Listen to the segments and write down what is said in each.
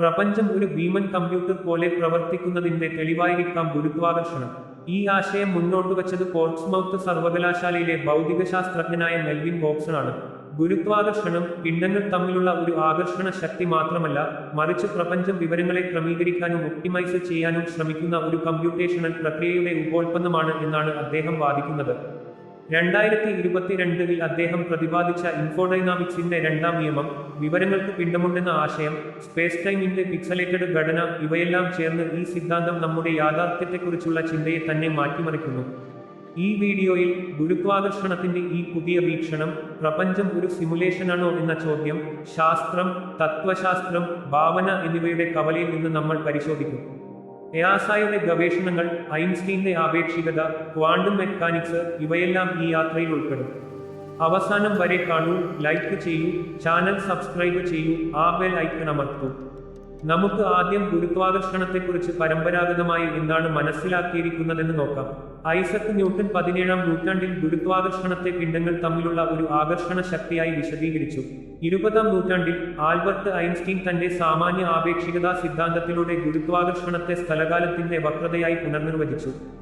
പ്രപഞ്ചം ഒരു ഭീമൻ കമ്പ്യൂട്ടർ പോലെ പ്രവർത്തിക്കുന്നതിന്റെ തെളിവായിരിക്കാം ഗുരുത്വാകർഷണം. ഈ ആശയം മുന്നോട്ട് വച്ചത് പോർട്സ്മൗത്ത് സർവകലാശാലയിലെ ഭൗതികശാസ്ത്രജ്ഞനായ മെൽവിൻ ബോക്സൺ ആണ് ഗുരുത്വാകർഷണം പിണ്ഡങ്ങൾ തമ്മിലുള്ള ഒരു ആകർഷണ ശക്തി മാത്രമല്ല മറിച്ച് പ്രപഞ്ചം വിവരങ്ങളെ ക്രമീകരിക്കാനും ഒപ്റ്റിമൈസ് ചെയ്യാനും ശ്രമിക്കുന്ന ഒരു കമ്പ്യൂട്ടേഷണൽ പ്രക്രിയയുടെ ഉപോൽപ്പന്നമാണ് എന്നാണ് അദ്ദേഹം വാദിക്കുന്നത്. രണ്ടായിരത്തി ഇരുപത്തിരണ്ടിൽ അദ്ദേഹം പ്രതിപാദിച്ച ഇൻഫോഡൈനാമിക്സിന്റെ രണ്ടാം നിയമം വിവരങ്ങൾക്ക് പിണ്ടമുണ്ടെന്ന ആശയം സ്പേസ് ടൈമിന്റെ പിക്സലേറ്റഡ് ഘടന ഇവയെല്ലാം ചേർന്ന് ഈ സിദ്ധാന്തം നമ്മുടെ യാഥാർത്ഥ്യത്തെക്കുറിച്ചുള്ള ചിന്തയെ തന്നെ മാറ്റിമറിക്കുന്നു. ഈ വീഡിയോയിൽ ഗുരുത്വാകർഷണത്തിന്റെ ഈ പുതിയ വീക്ഷണം പ്രപഞ്ചം ഒരു സിമുലേഷനാണോ എന്ന ചോദ്യം ശാസ്ത്രം തത്വശാസ്ത്രം ഭാവന എന്നിവയുടെ കവലയിൽ നിന്ന് നമ്മൾ പരിശോധിക്കും. എയാസായുടെ ഗവേഷണങ്ങൾ ഐൻസ്റ്റീന്റെ ആപേക്ഷികത ക്വാണ്ടം മെക്കാനിക്സ് ഇവയെല്ലാം ഈ യാത്രയിൽ ഉൾപ്പെടും. അവസാനം വരെ കാണൂ ലൈക്ക് ചെയ്യൂ ചാനൽ സബ്സ്ക്രൈബ് ചെയ്യൂ ആ ബെൽ ഐക്കൺ അമർത്തൂ. നമുക്ക് ആദ്യം ഗുരുത്വാകർഷണത്തെക്കുറിച്ച് പരമ്പരാഗതമായി എന്താണ് മനസ്സിലാക്കിയിരിക്കുന്നതെന്ന് നോക്കാം. ഐസക് ന്യൂട്ടൺ പതിനേഴാം നൂറ്റാണ്ടിൽ ഗുരുത്വാകർഷണത്തെ പിണ്ഡങ്ങൾ തമ്മിലുള്ള ഒരു ആകർഷണ ശക്തിയായി വിശദീകരിച്ചു. ഇരുപതാം നൂറ്റാണ്ടിൽ ആൽബർട്ട് ഐൻസ്റ്റീൻ തന്റെ സാമാന്യ ആപേക്ഷികതാ സിദ്ധാന്തത്തിലൂടെ ഗുരുത്വാകർഷണത്തെ സ്ഥലകാലത്തിന്റെ വക്രതയായി പുനർനിർവചിച്ചു.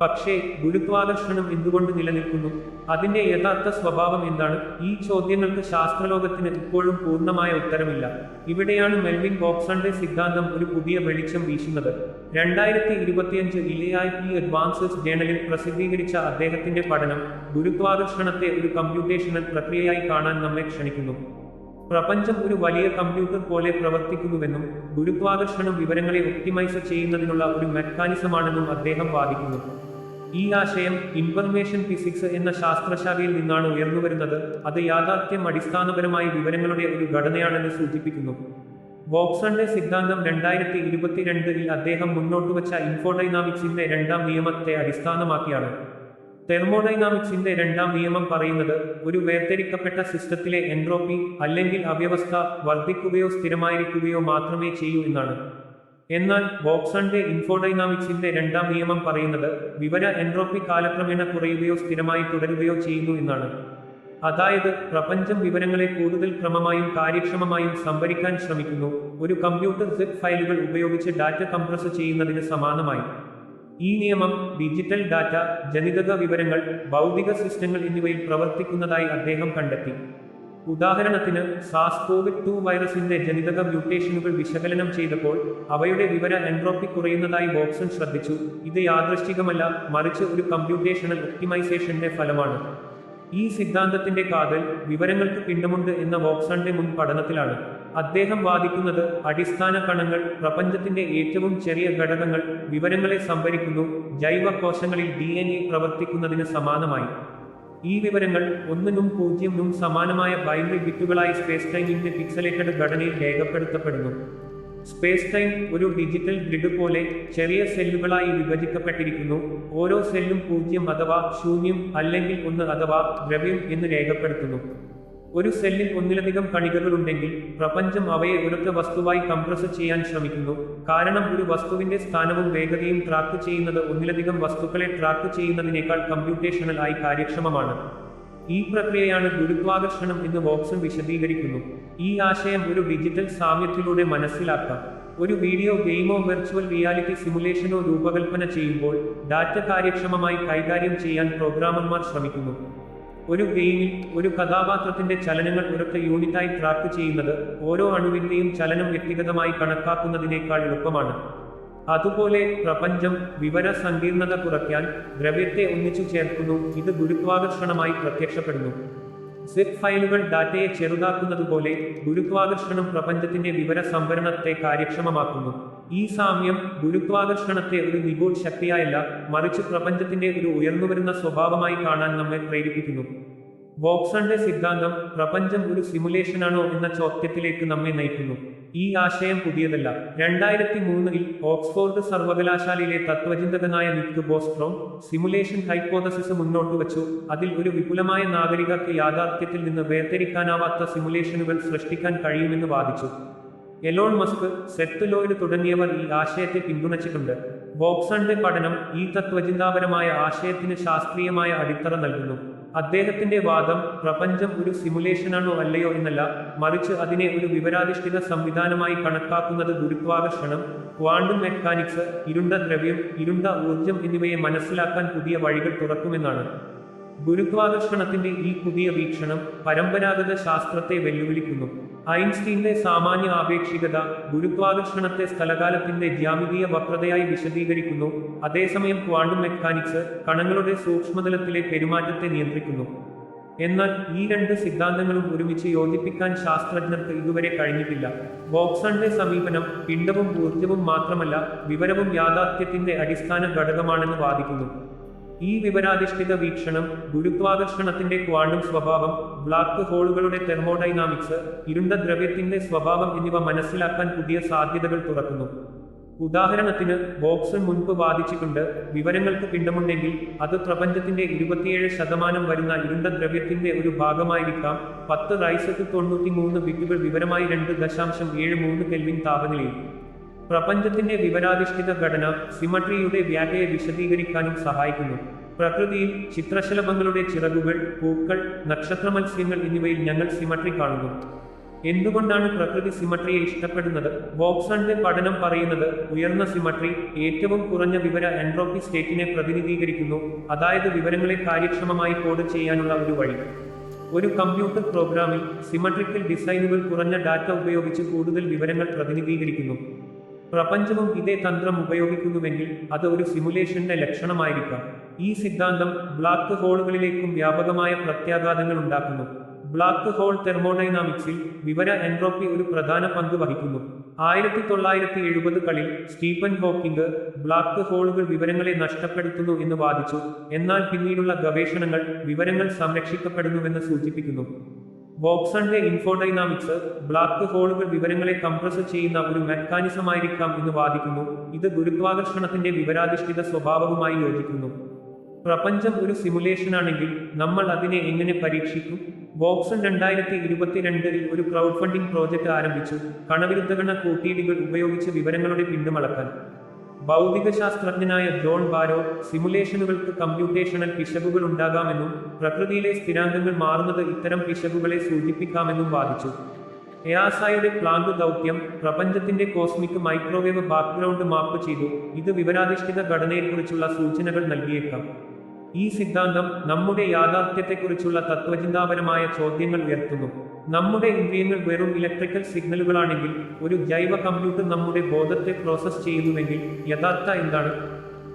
പക്ഷേ ഗുരുത്വാകർഷണം എന്തുകൊണ്ട് നിലനിൽക്കുന്നു? അതിന്റെ യഥാർത്ഥ സ്വഭാവം എന്താണ്? ഈ ചോദ്യങ്ങൾക്ക് ശാസ്ത്രലോകത്തിന് ഇപ്പോഴും പൂർണമായ ഉത്തരമില്ല. ഇവിടെയാണ് മെൽവിൻ ബോക്സണിന്റെ സിദ്ധാന്തം ഒരു പുതിയ വെളിച്ചം വീശുന്നത്. രണ്ടായിരത്തി ഇരുപത്തിയഞ്ച് ഇലയായി പി അഡ്വാൻസസ് ജേണലിൽ പ്രസിദ്ധീകരിച്ച അദ്ദേഹത്തിന്റെ പഠനം ഗുരുത്വാകർഷണത്തെ ഒരു കമ്പ്യൂട്ടേഷണൽ പ്രക്രിയയായി കാണാൻ നമ്മെ ക്ഷണിക്കുന്നു. പ്രപഞ്ചം ഒരു വലിയ കമ്പ്യൂട്ടർ പോലെ പ്രവർത്തിക്കുന്നുവെന്നും ഗുരുത്വാകർഷണം വിവരങ്ങളെ ഒപ്റ്റിമൈസ് ചെയ്യുന്നതിനുള്ള ഒരു മെക്കാനിസമാണെന്നും അദ്ദേഹം വാദിക്കുന്നു. ഈ ആശയം ഇൻഫർമേഷൻ ഫിസിക്സ് എന്ന ശാസ്ത്രശാഖയിൽ നിന്നാണ് ഉയർന്നുവരുന്നത് അത് യാഥാർത്ഥ്യം അടിസ്ഥാനപരമായി വിവരങ്ങളുടെ ഒരു ഘടനയാണെന്ന് സൂചിപ്പിക്കുന്നു. ബോക്സണിന്റെ സിദ്ധാന്തം രണ്ടായിരത്തി ഇരുപത്തിരണ്ടിൽ അദ്ദേഹം മുന്നോട്ട് വച്ച ഇൻഫോഡൈനാമിക്സിന്റെ രണ്ടാം നിയമത്തെ അടിസ്ഥാനമാക്കിയാണ്. തെർമോഡൈനാമിക്സിന്റെ രണ്ടാം നിയമം പറയുന്നത് ഒരു വേർതിരിക്കപ്പെട്ട സിസ്റ്റത്തിലെ എൻട്രോപ്പി അല്ലെങ്കിൽ അവ്യവസ്ഥ വർദ്ധിക്കുകയോ സ്ഥിരമായിരിക്കുകയോ മാത്രമേ ചെയ്യൂ എന്നാണ്. എന്നാൽ ബോക്സണിന്റെ ഇൻഫോഡൈനാമിക്സിന്റെ രണ്ടാം നിയമം പറയുന്നത് വിവര എൻട്രോപ്പി കാലക്രമേണ കുറയുകയോ സ്ഥിരമായി തുടരുകയോ ചെയ്യുന്നു എന്നാണ്. അതായത് പ്രപഞ്ചം വിവരങ്ങളെ കൂടുതൽ ക്രമമായും കാര്യക്ഷമമായും സംഭരിക്കാൻ ശ്രമിക്കുന്നു. ഒരു കമ്പ്യൂട്ടർ സിപ്പ് ഫയലുകൾ ഉപയോഗിച്ച് ഡാറ്റ കംപ്രസ് ചെയ്യുന്നതിന് സമാനമായി. ഈ നിയമം ഡിജിറ്റൽ ഡാറ്റ ജനിതക വിവരങ്ങൾ ഭൗതിക സിസ്റ്റങ്ങൾ എന്നിവയിൽ പ്രവർത്തിക്കുന്നതായി അദ്ദേഹം കണ്ടെത്തി. ഉദാഹരണത്തിന് സാസ് കോവിഡ് ടു വൈറസിന്റെ ജനിതക മ്യൂട്ടേഷനുകൾ വിശകലനം ചെയ്തപ്പോൾ അവയുടെ വിവര എൻട്രോപ്പി കുറയുന്നതായി ബോക്സൺ ശ്രദ്ധിച്ചു. ഇത് യാദൃശ്ചികമല്ല മറിച്ച് ഒരു കമ്പ്യൂട്ടേഷണൽ ഒപ്റ്റിമൈസേഷന്റെ ഫലമാണ്. ഈ സിദ്ധാന്തത്തിന്റെ കാതൽ വിവരങ്ങൾക്ക് പിണ്ടമുണ്ട് എന്ന ബോക്സണിന്റെ മുൻ പഠനത്തിലാണ്. അദ്ദേഹം വാദിക്കുന്നത് അടിസ്ഥാന കണങ്ങൾ പ്രപഞ്ചത്തിന്റെ ഏറ്റവും ചെറിയ ഘടകങ്ങൾ വിവരങ്ങളെ സംഭരിക്കുന്നു ജൈവ കോശങ്ങളിൽ ഡി പ്രവർത്തിക്കുന്നതിന് സമാനമായി. ഈ വിവരങ്ങൾ ഒന്നിനും പൂജ്യമിനും സമാനമായ ബൈനറി ബിറ്റുകളായി സ്പേസ് ടൈമിന്റെ പിക്സലേറ്റഡ് ഘടനയിൽ രേഖപ്പെടുത്തപ്പെടുന്നു. സ്പേസ് ടൈം ഒരു ഡിജിറ്റൽ ഗ്രിഡ് പോലെ ചെറിയ സെല്ലുകളായി വിഭജിക്കപ്പെട്ടിരിക്കുന്നു. ഓരോ സെല്ലും പൂജ്യം അഥവാ ശൂന്യം അല്ലെങ്കിൽ ഒന്ന് അഥവാ ദ്രവ്യം എന്ന് രേഖപ്പെടുത്തുന്നു. ഒരു സെല്ലിൽ ഒന്നിലധികം കണികകളുണ്ടെങ്കിൽ പ്രപഞ്ചം അവയെ ഒരൊറ്റ വസ്തുവായി കംപ്രസ് ചെയ്യാൻ ശ്രമിക്കുന്നു. കാരണം ഒരു വസ്തുവിന്റെ സ്ഥാനവും വേഗതയും ട്രാക്ക് ചെയ്യുന്നത് ഒന്നിലധികം വസ്തുക്കളെ ട്രാക്ക് ചെയ്യുന്നതിനേക്കാൾ കമ്പ്യൂട്ടേഷണൽ ആയി കാര്യക്ഷമമാണ്. ഈ പ്രക്രിയയാണ് ഗുരുത്വാകർഷണം എന്ന് വോക്സൺ വിശദീകരിക്കുന്നു. ഈ ആശയം ഒരു ഡിജിറ്റൽ സാമ്യത്തിലൂടെ മനസ്സിലാക്കാം. ഒരു വീഡിയോ ഗെയിമോ വെർച്വൽ റിയാലിറ്റി സിമുലേഷനോ രൂപകൽപ്പന ചെയ്യുമ്പോൾ ഡാറ്റ കാര്യക്ഷമമായി കൈകാര്യം ചെയ്യാൻ പ്രോഗ്രാമർമാർ ശ്രമിക്കുന്നു. ഒരു ഗെയിമിൽ ഒരു കഥാപാത്രത്തിന്റെ ചലനങ്ങൾ ഒരൊറ്റ യൂണിറ്റായി ട്രാക്ക് ചെയ്യുന്നത് ഓരോ അണുവിന്റെയും ചലനം വ്യക്തിഗതമായി കണക്കാക്കുന്നതിനേക്കാൾ എളുപ്പമാണ്. അതുപോലെ പ്രപഞ്ചം വിവര സങ്കീർണത കുറയ്ക്കാൻ ദ്രവ്യത്തെ ഒന്നിച്ചു ചേർക്കുന്നു. ഇത് ഗുരുത്വാകർഷണമായി പ്രത്യക്ഷപ്പെടുന്നു. സിപ്പ് ഫയലുകൾ ഡാറ്റയെ ചെറുതാക്കുന്നതുപോലെ ഗുരുത്വാകർഷണം പ്രപഞ്ചത്തിന്റെ വിവര സംഭരണത്തെ കാര്യക്ഷമമാക്കുന്നു. ഈ സാമ്യം ഗുരുത്വാകർഷണത്തെ ഒരു നിഗൂഢ ശക്തിയായല്ല മറിച്ച് പ്രപഞ്ചത്തിന്റെ ഒരു ഉയർന്നുവരുന്ന സ്വഭാവമായി കാണാൻ നമ്മെ പ്രേരിപ്പിക്കുന്നു. ബോക്സന്റെ സിദ്ധാന്തം പ്രപഞ്ചം ഒരു സിമുലേഷനാണോ എന്ന ചോദ്യത്തിലേക്ക് നമ്മെ നയിക്കുന്നു. ഈ ആശയം പുതിയതല്ല. രണ്ടായിരത്തി മൂന്നിൽ ഓക്സ്ഫോർഡ് സർവകലാശാലയിലെ തത്വചിന്തകനായ നിക് ബോസ്ട്രോം സിമുലേഷൻ ഹൈപ്പോതസിസ് മുന്നോട്ട് വച്ചു. അതിൽ ഒരു വിപുലമായ നാഗരികർക്ക് യാഥാർത്ഥ്യത്തിൽ നിന്ന് വേർതിരിക്കാനാവാത്ത സിമുലേഷനുകൾ സൃഷ്ടിക്കാൻ കഴിയുമെന്ന് വാദിച്ചു. എലോൺ മസ്ക് സെത്ത് ലോയിഡ് തുടങ്ങിയവർ ഈ ആശയത്തെ പിന്തുണച്ചിട്ടുണ്ട്. ബോക്സന്റെ പഠനം ഈ തത്വചിന്താപരമായ ആശയത്തിന് ശാസ്ത്രീയമായ അടിത്തറ നൽകുന്നു. അദ്ദേഹത്തിന്റെ വാദം പ്രപഞ്ചം ഒരു സിമുലേഷനാണോ അല്ലയോ എന്നല്ല മറിച്ച് അതിനെ ഒരു വിവരാധിഷ്ഠിത സംവിധാനമായി കണക്കാക്കുന്നത് ഗുരുത്വാകർഷണം ക്വാണ്ടം മെക്കാനിക്സ് ഇരുണ്ട ദ്രവ്യം ഇരുണ്ട ഊർജം എന്നിവയെ മനസ്സിലാക്കാൻ പുതിയ വഴികൾ തുറക്കുമെന്നാണ്. ഗുരുത്വാകർഷണത്തിന്റെ ഈ പുതിയ വീക്ഷണം പരമ്പരാഗത ശാസ്ത്രത്തെ വെല്ലുവിളിക്കുന്നു. ഐൻസ്റ്റീന്റെ സാമാന്യ ആപേക്ഷികത ഗുരുത്വാകർഷണത്തെ സ്ഥലകാലത്തിന്റെ ജ്യാമിതീയ വക്രതയായി വിശദീകരിക്കുന്നു. അതേസമയം ക്വാണ്ടം മെക്കാനിക്സ് കണങ്ങളുടെ സൂക്ഷ്മതലത്തിലെ പെരുമാറ്റത്തെ നിയന്ത്രിക്കുന്നു. എന്നാൽ ഈ രണ്ട് സിദ്ധാന്തങ്ങളും ഒരുമിച്ച് യോജിപ്പിക്കാൻ ശാസ്ത്രജ്ഞർക്ക് ഇതുവരെ കഴിഞ്ഞിട്ടില്ല. ബോക്സണിന്റെ സമീപനം പിണ്ഡവും ഊർജവും മാത്രമല്ല വിവരവും യാഥാർത്ഥ്യത്തിന്റെ അടിസ്ഥാന ഘടകമാണെന്ന് വാദിക്കുന്നു. ഈ വിവരാധിഷ്ഠിത വീക്ഷണം ഗുരുത്വാകർഷണത്തിന്റെ ക്വാണ്ടം സ്വഭാവം ബ്ലാക്ക് ഹോളുകളുടെ തെർമോഡൈനാമിക്സ് ഇരുണ്ട ദ്രവ്യത്തിന്റെ സ്വഭാവം എന്നിവ മനസ്സിലാക്കാൻ പുതിയ സാധ്യതകൾ തുറക്കുന്നു. ഉദാഹരണത്തിന് ബോക്സൺ മുൻപ് വാദിച്ചിട്ടുണ്ട് വിവരങ്ങൾക്ക് പിണ്ടമുണ്ടെങ്കിൽ അത് പ്രപഞ്ചത്തിന്റെ ഇരുപത്തിയേഴ് ശതമാനം വരുന്ന ഇരുണ്ട ദ്രവ്യത്തിന്റെ ഒരു ഭാഗമായിരിക്കാം. പത്ത് റൈസത്ത് തൊണ്ണൂറ്റി മൂന്ന് ബിറ്റുകൾ വിവരമായി രണ്ട് ദശാംശം ഏഴ് മൂന്ന് കെൽവിൻ താപനിലയിൽ. പ്രപഞ്ചത്തിന്റെ വിവരാധിഷ്ഠിത ഘടന സിമട്രിയുടെ വ്യാഖ്യയെ വിശദീകരിക്കാനും സഹായിക്കുന്നു. പ്രകൃതിയിൽ ചിത്രശലഭങ്ങളുടെ ചിറകുകൾ പൂക്കൾ നക്ഷത്രമത്സ്യങ്ങൾ എന്നിവയിൽ ഞങ്ങൾ സിമട്രി കാണുന്നു. എന്തുകൊണ്ടാണ് പ്രകൃതി സിമട്രിയെ ഇഷ്ടപ്പെടുന്നത്? ബോക്സണിന്റെ പഠനം പറയുന്നത് ഉയർന്ന സിമട്രി ഏറ്റവും കുറഞ്ഞ വിവര എൻട്രോപ്പി സ്റ്റേറ്റിനെ പ്രതിനിധീകരിക്കുന്നു അതായത് വിവരങ്ങളെ കാര്യക്ഷമമായി കോഡ് ചെയ്യാനുള്ള ഒരു വഴി. ഒരു കമ്പ്യൂട്ടർ പ്രോഗ്രാമിൽ സിമട്രിക്കൽ ഡിസൈനുകൾ കുറഞ്ഞ ഡാറ്റ ഉപയോഗിച്ച് കൂടുതൽ വിവരങ്ങൾ പ്രതിനിധീകരിക്കുന്നു. പ്രപഞ്ചവും ഇതേ തന്ത്രം ഉപയോഗിക്കുന്നുവെങ്കിൽ അത് ഒരു സിമുലേഷന്റെ ലക്ഷണമായിരിക്കാം. ഈ സിദ്ധാന്തം ബ്ലാക്ക് ഹോളുകളിലേക്കും വ്യാപകമായ പ്രത്യാഘാതങ്ങൾ ഉണ്ടാക്കുന്നു. ബ്ലാക്ക് ഹോൾ തെർമോഡൈനാമിക്സിൽ വിവര എൻട്രോപ്പി ഒരു പ്രധാന പങ്ക് വഹിക്കുന്നു. ആയിരത്തി തൊള്ളായിരത്തി എഴുപതുകളിൽ സ്റ്റീഫൻ ഹോക്കിംഗ് ബ്ലാക്ക് ഹോളുകൾ വിവരങ്ങളെ നഷ്ടപ്പെടുത്തുന്നു എന്ന് വാദിച്ചു. എന്നാൽ പിന്നീടുള്ള ഗവേഷണങ്ങൾ വിവരങ്ങൾ സംരക്ഷിക്കപ്പെടുന്നുവെന്ന് സൂചിപ്പിക്കുന്നു. ബോക്സണിന്റെ ഇൻഫോഡൈനാമിക്സ് ബ്ലാക്ക് ഹോളുകൾ വിവരങ്ങളെ കംപ്രസ് ചെയ്യുന്ന ഒരു മെക്കാനിസമായിരിക്കാം എന്ന് വാദിക്കുന്നു. ഇത് ഗുരുത്വാകർഷണത്തിന്റെ വിവരാധിഷ്ഠിത സ്വഭാവവുമായി യോജിക്കുന്നു. പ്രപഞ്ചം ഒരു സിമുലേഷനാണെങ്കിൽ നമ്മൾ അതിനെ എങ്ങനെ പരീക്ഷിക്കും? ബോക്സൺ രണ്ടായിരത്തി ഇരുപത്തിരണ്ടിൽ ഒരു ക്രൗഡ് ഫണ്ടിംഗ് പ്രോജക്റ്റ് ആരംഭിച്ചു. കണവിരുദ്ധഗണ കൂട്ടിയിടികൾ ഉപയോഗിച്ച് വിവരങ്ങളുടെ പിണ്ടുമളക്കാൻ ഭൗതികശാസ്ത്രജ്ഞനായ ജോൺ ബാരോ സിമുലേഷനുകൾക്ക് കമ്പ്യൂട്ടേഷണൽ പിശകുകൾ ഉണ്ടാകാമെന്നും പ്രകൃതിയിലെ സ്ഥിരാംഗങ്ങൾ മാറുന്നത് ഇത്തരം പിശകുകളെ സൂചിപ്പിക്കാമെന്നും വാദിച്ചു. എയാസായുടെ പ്ലാങ്ക് ദൗത്യം പ്രപഞ്ചത്തിന്റെ കോസ്മിക് മൈക്രോവേവ് ബാക്ക്ഗ്രൗണ്ട് മാപ്പ് ചെയ്തു. ഇത് വിവരാധിഷ്ഠിത ഘടനയെക്കുറിച്ചുള്ള സൂചനകൾ നൽകിയേക്കാം. ഈ സിദ്ധാന്തം നമ്മുടെ യാഥാർത്ഥ്യത്തെക്കുറിച്ചുള്ള തത്വചിന്താപരമായ ചോദ്യങ്ങൾ ഉയർത്തുന്നു. നമ്മുടെ ഇന്ദ്രിയങ്ങൾ വെറും ഇലക്ട്രിക്കൽ സിഗ്നലുകളാണെങ്കിൽ ഒരു ജൈവ കമ്പ്യൂട്ടർ നമ്മുടെ ബോധത്തെ പ്രോസസ്സ് ചെയ്യുന്നുവെങ്കിൽ യഥാർത്ഥ എന്താണ്?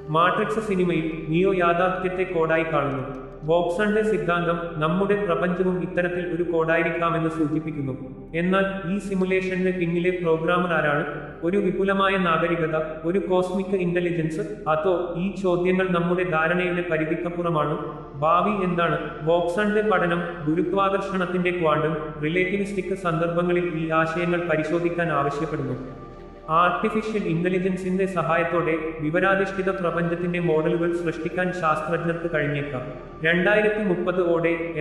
മാട്രിക്സ് സിനിമയിൽ നിയോ യാഥാർത്ഥ്യത്തെ കോഡായി കാണുന്നു. ബോക്സണിന്റെ സിദ്ധാന്തം നമ്മുടെ പ്രപഞ്ചവും ഇത്തരത്തിൽ ഒരു കോഡായിരിക്കാമെന്ന് സൂചിപ്പിക്കുന്നു. എന്നാൽ ഈ സിമുലേഷന്റെ പിന്നിലെ പ്രോഗ്രാമർ ആരാണ്? ഒരു വിപുലമായ നാഗരികത ഒരു കോസ്മിക് ഇന്റലിജൻസ് അതോ ഈ ചോദ്യങ്ങൾ നമ്മുടെ ധാരണയുടെ പരിധിക്കപ്പുറമാണ്? ഭാവി എന്താണ്? ബോക്സണിന്റെ പഠനം ഗുരുത്വാകർഷണത്തിന്റെ ക്വാണ്ടം റിലേറ്റിവിസ്റ്റിക് സന്ദർഭങ്ങളിൽ ഈ ആശയങ്ങൾ പരിശോധിക്കാൻ ആവശ്യപ്പെടുന്നു. ആർട്ടിഫിഷ്യൽ ഇന്റലിജൻസിന്റെ സഹായത്തോടെ വിവരാധിഷ്ഠിത പ്രപഞ്ചത്തിന്റെ മോഡലുകൾ സൃഷ്ടിക്കാൻ ശാസ്ത്രജ്ഞർക്ക് കഴിഞ്ഞേക്കാം. രണ്ടായിരത്തി മുപ്പത് ഓടെ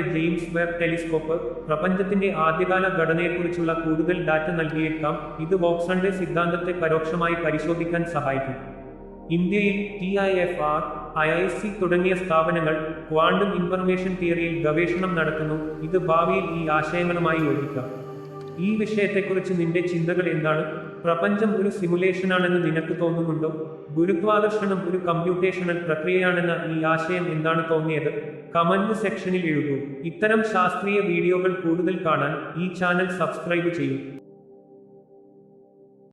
ജെയിംസ് വെബ് ടെലിസ്കോപ്പ് പ്രപഞ്ചത്തിന്റെ ആദ്യകാല ഘടനയെക്കുറിച്ചുള്ള കൂടുതൽ ഡാറ്റ നൽകിയേക്കാം. ഇത് ബോക്സണിന്റെ സിദ്ധാന്തത്തെ പരോക്ഷമായി പരിശോധിക്കാൻ സഹായിക്കും. ഇന്ത്യയിൽ T I F R I I C തുടങ്ങിയ സ്ഥാപനങ്ങൾ ക്വാണ്ടം ഇൻഫർമേഷൻ തിയറിയിൽ ഗവേഷണം നടത്തുന്നു. ഇത് ഭാവിയിൽ ഈ ആശയങ്ങളുമായി യോജിക്കാം. ഈ വിഷയത്തെക്കുറിച്ച് നിന്റെ ചിന്തകൾ എന്താണ്? പ്രപഞ്ചം ഒരു സിമുലേഷനാണെന്ന് നിനക്ക് തോന്നുന്നുണ്ടോ? ഗുരുത്വാകർഷണം ഒരു കമ്പ്യൂട്ടേഷണൽ പ്രക്രിയയാണെന്ന ഈ ആശയം എന്താണ് തോന്നിയത്? കമന്റ് സെക്ഷനിൽ എഴുതൂ. ഇത്തരം ശാസ്ത്രീയ വീഡിയോകൾ കൂടുതൽ കാണാൻ ഈ ചാനൽ സബ്സ്ക്രൈബ് ചെയ്യൂ.